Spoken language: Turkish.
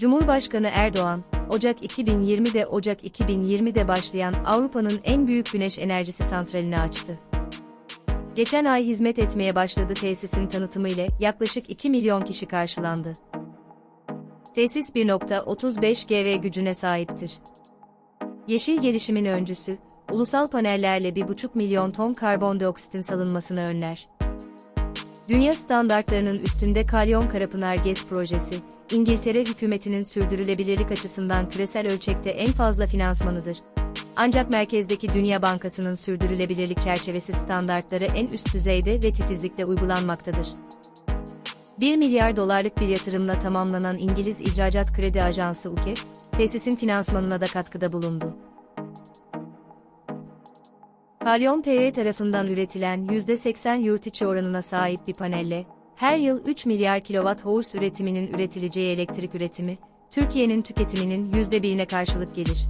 Cumhurbaşkanı Erdoğan, Ocak 2020'de Ocak 2020'de başlayan Avrupa'nın en büyük güneş enerjisi santralini açtı. Geçen ay hizmet etmeye başladı tesisin tanıtımı ile yaklaşık 2 milyon kişi karşılandı. Tesis 1.35 GW gücüne sahiptir. Yeşil gelişimin öncüsü, ulusal panellerle 1,5 milyon ton karbondioksitin salınmasını önler. Dünya standartlarının üstünde Kalyon Karapınar GES projesi, İngiltere hükümetinin sürdürülebilirlik açısından küresel ölçekte en fazla finansmanıdır. Ancak merkezdeki Dünya Bankası'nın sürdürülebilirlik çerçevesi standartları en üst düzeyde ve titizlikle uygulanmaktadır. 1 milyar dolarlık bir yatırımla tamamlanan İngiliz İhracat Kredi Ajansı UKE, tesisin finansmanına da katkıda bulundu. Kalyon PV tarafından üretilen %80 yurt içi oranına sahip bir panelle, her yıl 3 milyar kWh üretiminin üretileceği elektrik üretimi, Türkiye'nin tüketiminin %1'ine karşılık gelir.